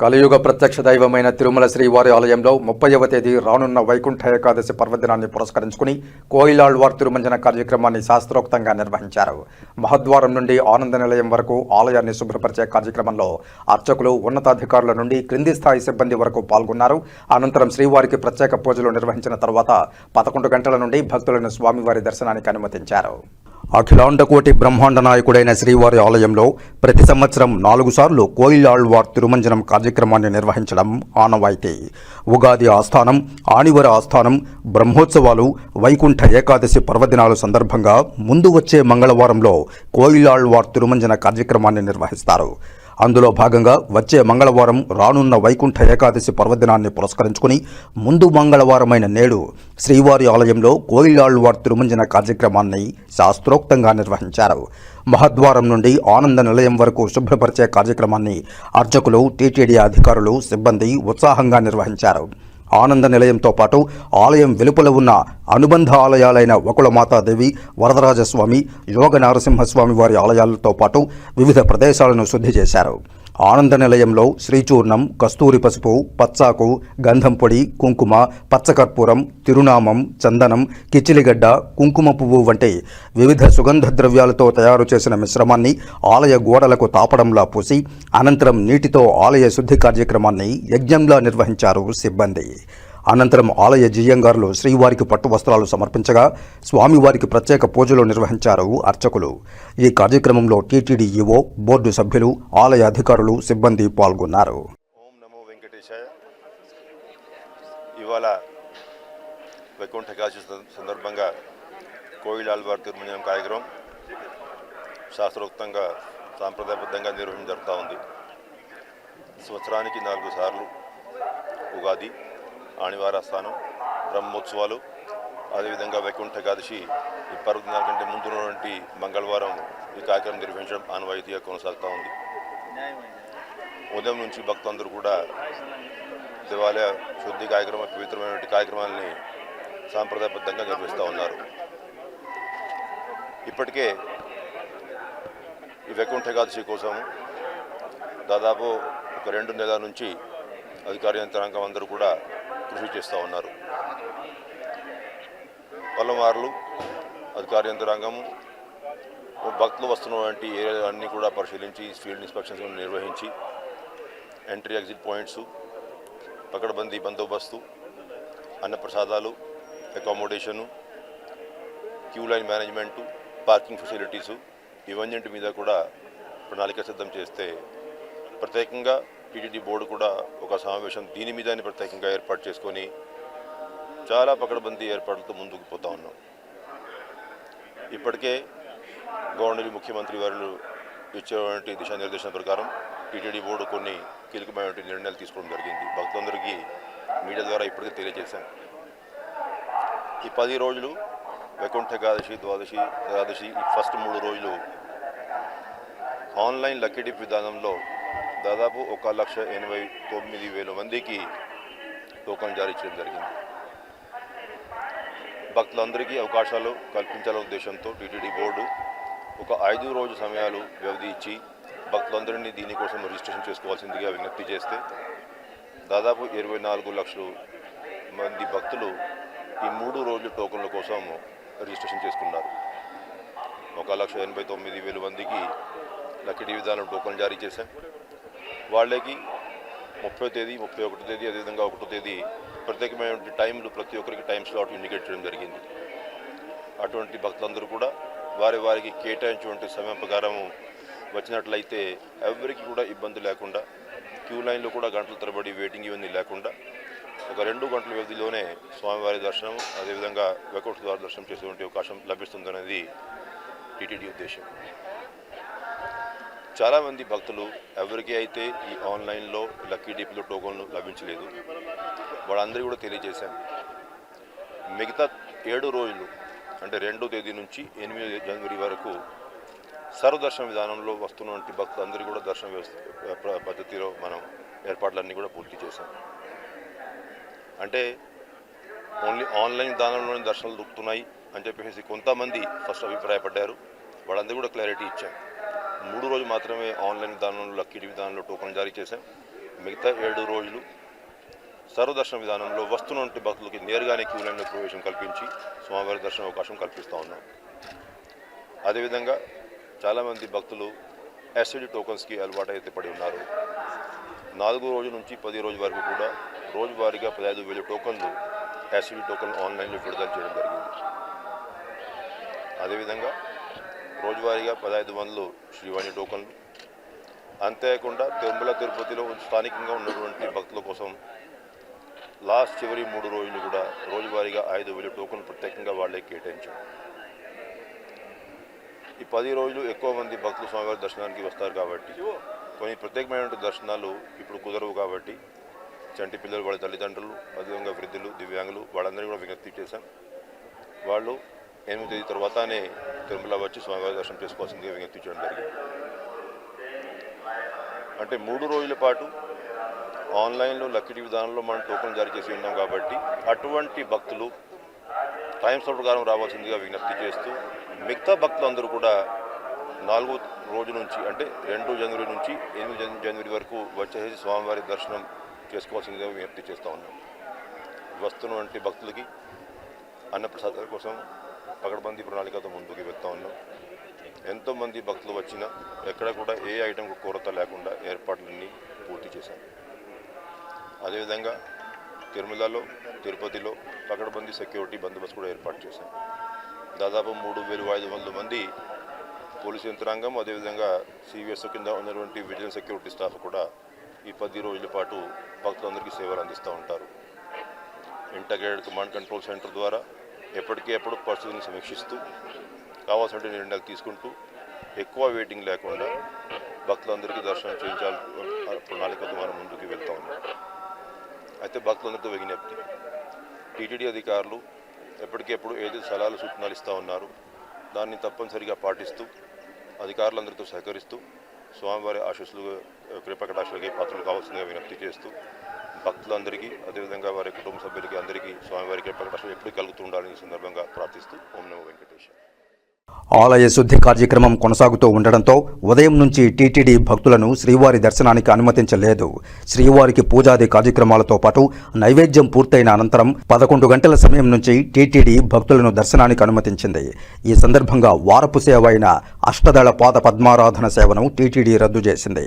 కలియుగ ప్రత్యక్ష దైవమైన తిరుమల శ్రీవారి ఆలయంలో ముప్పైవ తేదీ రానున్న వైకుంఠ ఏకాదశి పర్వదినాన్ని పురస్కరించుకుని కోయిలాళ్వార్ తిరుమంజన కార్యక్రమాన్ని శాస్త్రోక్తంగా నిర్వహించారు. మహద్వారం నుండి ఆనంద నిలయం వరకు ఆలయాన్ని శుభ్రపరిచే కార్యక్రమంలో అర్చకులు ఉన్నతాధికారుల నుండి క్రింది స్థాయి సిబ్బంది వరకు పాల్గొన్నారు. అనంతరం శ్రీవారికి ప్రత్యేక పూజలు నిర్వహించిన తర్వాత పదకొండు గంటల నుండి భక్తులను స్వామివారి దర్శనానికి అనుమతించారు. అఖిలాండకోటి బ్రహ్మాండ నాయకుడైన శ్రీవారి ఆలయంలో ప్రతి సంవత్సరం నాలుగు సార్లు కోయిలాళ్వార్ తిరుమంజనం కార్యక్రమాన్ని నిర్వహించడం ఆనవాయితీ. ఉగాది ఆస్థానం ఆణివర ఆస్థానం బ్రహ్మోత్సవాలు వైకుంఠ ఏకాదశి పర్వదినాల సందర్భంగా ముందు వచ్చే మంగళవారంలో కోయిలాళ్వార్ తిరుమంజన కార్యక్రమాన్ని నిర్వహిస్తారు. అందులో భాగంగా వచ్చే మంగళవారం రానున్న వైకుంఠ ఏకాదశి పర్వదినాన్ని పురస్కరించుకుని ముందు మంగళవారమైన నేడు శ్రీవారి ఆలయంలో కోయిలాళ్వార్ తిరుమంజన కార్యక్రమాన్ని శాస్త్రోక్తంగా నిర్వహించారు. మహద్వారం నుండి ఆనంద నిలయం వరకు శుభ్రపరిచే కార్యక్రమాన్ని అర్చకులు టీటీడీ అధికారులు సిబ్బంది ఉత్సాహంగా నిర్వహించారు. ఆనంద నిలయంతో పాటు ఆలయం వెలుపల ఉన్న అనుబంధ ఆలయాలైన వకుళమాతాదేవి వరదరాజస్వామి యోగ నరసింహస్వామి వారి ఆలయాలతో పాటు వివిధ ప్రదేశాలను శుద్ధి చేశారు. ఆనంద నిలయంలో శ్రీచూర్ణం కస్తూరి పసుపు పచ్చాకు గంధం పొడి కుంకుమ పచ్చకర్పూరం తిరునామం చందనం కిచిలిగడ్డ కుంకుమ పువ్వు వంటి వివిధ సుగంధ ద్రవ్యాలతో తయారు చేసిన మిశ్రమాన్ని ఆలయ గోడలకు తాపడంలా పూసి అనంతరం నీటితో ఆలయ శుద్ధి కార్యక్రమాన్ని యజ్ఞంలా నిర్వహించారు సిబ్బంది. అనంతరం ఆలయ జియ్యంగారులు శ్రీవారికి పట్టు వస్త్రాలు సమర్పించగా స్వామివారికి ప్రత్యేక పూజలు నిర్వహించారు అర్చకులు. ఈ కార్యక్రమంలో టీటీడీ ఈవో బోర్డు సభ్యులు ఆలయ అధికారులు సిబ్బంది పాల్గొన్నారు. ఓం నమో వెంకటేశాయ. ఇవాళ వైకుంఠ సందర్భంగా కోయిల్ ఆల్వార్ కార్యక్రమం శాస్త్రోక్తంగా సాంప్రదాయబద్ధంగా నిర్వహించడం జరుగుతూ ఉంది. సంవత్సరానికి నాలుగు సార్లు ఉగాది ఆణివార స్థానం బ్రహ్మోత్సవాలు అదేవిధంగా వైకుంఠ ఏకాదశి ఈ పర్వదినాల కంటే ముందు ఉన్నటువంటి మంగళవారం ఈ కార్యక్రమం నిర్వహించడం ఆనవాయితీగా కొనసాగుతూ ఉంది. ఉదయం నుంచి భక్తులందరూ కూడా దేవాలయ శుద్ధి కార్యక్రమ పవిత్రమైనటువంటి కార్యక్రమాలని సాంప్రదాయబద్ధంగా నిర్వహిస్తూ ఉన్నారు. ఇప్పటికే ఈ వైకుంఠ ఏకాదశి కోసం దాదాపు ఒక రెండు నెలల నుంచి అధికార యంత్రాంగం అందరూ కూడా కృషి చేస్తూ ఉన్నారు. పలుమార్లు అధికార యంత్రాంగము భక్తులు వస్తున్నటువంటి ఏరియాలన్నీ కూడా పరిశీలించి ఫీల్డ్ ఇన్స్పెక్షన్స్ నిర్వహించి ఎంట్రీ ఎగ్జిట్ పాయింట్స్ పకడ్బందీ బందోబస్తు అన్నప్రసాదాలు accommodation queue line management parking facilities ఇవన్నింటి మీద కూడా ప్రణాళిక సిద్ధం చేస్తే ప్రత్యేకంగా పీటీడీ బోర్డు కూడా ఒక సమావేశం దీని మీదని ప్రత్యేకంగా ఏర్పాటు చేసుకొని చాలా పకడ్బందీ ఏర్పాట్లతో ముందుకు పోతా ఉన్నాం. ఇప్పటికే గవర్నర్ ముఖ్యమంత్రి వారు ఇచ్చేటువంటి దిశానిర్దేశం ప్రకారం టీటీడీ బోర్డు కొన్ని కీలకమైనటువంటి నిర్ణయాలు తీసుకోవడం జరిగింది. భక్తులందరికీ మీడియా ద్వారా ఇప్పటికే తెలియజేశాం. ఈ పది రోజులు వైకుంఠ ఏకాదశి ద్వాదశి ఏకాదశి ఈ ఫస్ట్ మూడు రోజులు ఆన్లైన్ లక్కీ డిప్ విధానంలో దాదాపు ఒక లక్ష ఎనభై తొమ్మిది వేల మందికి టోకన్ జారీ చేయడం జరిగింది. భక్తులందరికీ అవకాశాలు కల్పించాలనే ఉద్దేశంతో టీటీడీ బోర్డు ఒక ఐదు రోజు సమయాలు వ్యవధి ఇచ్చి భక్తులందరినీ దీనికోసం రిజిస్ట్రేషన్ చేసుకోవాల్సిందిగా విజ్ఞప్తి చేస్తే దాదాపు ఇరవై నాలుగు లక్షలు మంది భక్తులు ఈ మూడు రోజుల టోకన్ల కోసం రిజిస్ట్రేషన్ చేసుకున్నారు. ఒక లక్ష ఎనభై తొమ్మిది వేల మందికి లక్కీ విధానం టోకన్ జారీ చేశాం. వాళ్ళకి ముప్పై తేదీ ముప్పై ఒకటో తేదీ అదేవిధంగా ఒకటో తేదీ ప్రత్యేకమైన టైంలు ప్రతి ఒక్కరికి టైం స్లాట్ ఇండికేట్ చేయడం జరిగింది. అటువంటి భక్తులందరూ కూడా వారి వారికి కేటాయించినటువంటి సమయం ప్రకారం వచ్చినట్లయితే ఎవరికి కూడా ఇబ్బంది లేకుండా క్యూ లైన్లో కూడా గంటల తరబడి వెయిటింగ్ ఇవన్నీ లేకుండా ఒక రెండు గంటల వ్యవధిలోనే స్వామివారి దర్శనం అదేవిధంగా వైకుంఠ ద్వారా దర్శనం చేసేటువంటి అవకాశం లభిస్తుందనేది టీటీడీ ఉద్దేశం. చాలామంది భక్తులు ఎవరికి అయితే ఈ ఆన్లైన్లో లక్కీ డీప్లో టోకన్లు లభించలేదు వాళ్ళందరికీ కూడా తెలియజేశాం మిగతా ఏడు రోజులు అంటే రెండో తేదీ నుంచి ఎనిమిది జనవరి వరకు సర్వదర్శన విధానంలో వస్తున్నటువంటి భక్తులందరికీ కూడా దర్శన వ్యవస్థ పద్ధతిలో మనం ఏర్పాట్లన్నీ కూడా పూర్తి చేశాం. అంటే ఓన్లీ ఆన్లైన్ విధానంలోనే దర్శనాలు దొరుకుతున్నాయి అని చెప్పేసి కొంతమంది ఫస్ట్ అభిప్రాయపడ్డారు. వాళ్ళందరూ కూడా క్లారిటీ ఇచ్చాం. మూడు రోజులు మాత్రమే ఆన్లైన్ విధానంలో లక్కీటి విధానంలో టోకన్ జారీ చేశాం. మిగతా ఏడు రోజులు సర్వదర్శన విధానంలో వస్తున్నటువంటి భక్తులకి నేరుగానే క్యూ లైన్లో ప్రవేశం కల్పించి స్వామివారి దర్శన అవకాశం కల్పిస్తూ ఉన్నాం. అదేవిధంగా చాలామంది భక్తులు ఎస్ఐడి టోకన్స్కి అలవాటు అయితే పడి ఉన్నారు. నాలుగు రోజుల నుంచి పది రోజుల వరకు కూడా రోజువారీగా పదహైదు వేల టోకన్లు ఎస్ఐడి టోకన్లు ఆన్లైన్లో విడుదల చేయడం జరిగింది. అదేవిధంగా రోజువారీగా పదహైదు వందలు శ్రీవాణి టోకన్లు. అంతేకాకుండా తిరుమల తిరుపతిలో స్థానికంగా ఉన్నటువంటి భక్తుల కోసం లాస్ట్ చివరి మూడు రోజులు కూడా రోజువారీగా ఐదు వేల టోకన్లు ప్రత్యేకంగా వాళ్ళే కేటాయించారు. ఈ పది రోజులు ఎక్కువ మంది భక్తులు స్వామివారి దర్శనానికి వస్తారు కాబట్టి కొన్ని ప్రత్యేకమైనటువంటి దర్శనాలు ఇప్పుడు కుదరవు కాబట్టి చంటి పిల్లలు వాళ్ళ తల్లిదండ్రులు అదేవిధంగా వృద్ధులు దివ్యాంగులు వాళ్ళందరినీ కూడా విజ్ఞప్తి చేశాం. వాళ్ళు ఎనిమిది తేదీ తర్వాతనే తిరుమల వచ్చి స్వామివారి దర్శనం చేసుకోవాల్సిందిగా విజ్ఞప్తి చేయడం జరిగింది. అంటే మూడు రోజుల పాటు ఆన్లైన్లో లక్కీ విధానంలో మనం టోకెన్ జారీ చేసి ఉన్నాం కాబట్టి అటువంటి భక్తులు టైం స్లాట్ ప్రకారం రావాల్సిందిగా విజ్ఞప్తి చేస్తూ మిగతా భక్తులందరూ కూడా నాలుగో రోజు నుంచి అంటే రెండు జనవరి నుంచి ఎనిమిది జనవరి వరకు వచ్చేసి స్వామివారి దర్శనం చేసుకోవాల్సిందిగా విజ్ఞప్తి చేస్తూ ఉన్నాం. వస్తున్నటువంటి భక్తులకి అన్నప్రసాదాల కోసం పకడ్బందీ ప్రణాళికతో ముందుకు వెళ్తా ఉన్నాం. ఎంతోమంది భక్తులు వచ్చినా ఎక్కడ కూడా ఏ ఐటెం కొరత లేకుండా ఏర్పాట్లన్నీ పూర్తి చేశాం. అదేవిధంగా తిరుమలలో తిరుపతిలో పకడ్బందీ సెక్యూరిటీ బందోబస్తు కూడా ఏర్పాటు చేశాం. దాదాపు మూడు వేలు ఐదు వందల మంది పోలీసు యంత్రాంగం అదేవిధంగా సివిఎస్ కింద ఉన్నటువంటి విజిలెన్స్ సెక్యూరిటీ స్టాఫ్ కూడా ఈ పది రోజుల పాటు భక్తులందరికీ సేవలు అందిస్తూ ఉంటారు. ఇంటగ్రేటెడ్ కమాండ్ కంట్రోల్ సెంటర్ ద్వారా ఎప్పటికప్పుడు పరిస్థితిని సమీక్షిస్తూ కావాల్సిన నిర్ణయాలు తీసుకుంటూ ఎక్కువ వెయిటింగ్ లేకుండా భక్తులందరికీ దర్శనం చేయించాలి ప్రణాళికతో మనం ముందుకు వెళ్తా ఉన్నాం. అయితే భక్తులందరితో విజ్ఞప్తి టీటీడీ అధికారులు ఎప్పటికెప్పుడు ఏది సలహాలు సూచనలు ఇస్తూ ఉన్నారు దాన్ని తప్పనిసరిగా పాటిస్తూ అధికారులందరితో సహకరిస్తూ స్వామివారి ఆశీస్సులు కృపకటాక్షలకి పాత్రలు కావాల్సిందిగా విజ్ఞప్తి చేస్తూ భక్తులందరికీ అదేవిధంగా వారి కుటుంబ సభ్యులకి అందరికీ స్వామివారికి ప్రకటన ఎప్పుడు కలుగుతూ ఉండాలని ఈ సందర్భంగా ప్రార్థిస్తూ ఓం నమో వెంకటేశ్వర ఆలయ శుద్ధి కార్యక్రమం కొనసాగుతూ ఉండడంతో ఉదయం నుంచి టీటీడీ భక్తులను శ్రీవారి దర్శనానికి అనుమతించలేదు. శ్రీవారికి పూజాది కార్యక్రమాలతో పాటు నైవేద్యం పూర్తయిన అనంతరం పదకొండు గంటల సమయం నుంచి టీటీడీ భక్తులను దర్శనానికి అనుమతించింది. ఈ సందర్భంగా వారపు సేవ అయిన అష్టదళ పాద పద్మారాధన సేవను టీటీడీ రద్దు చేసింది.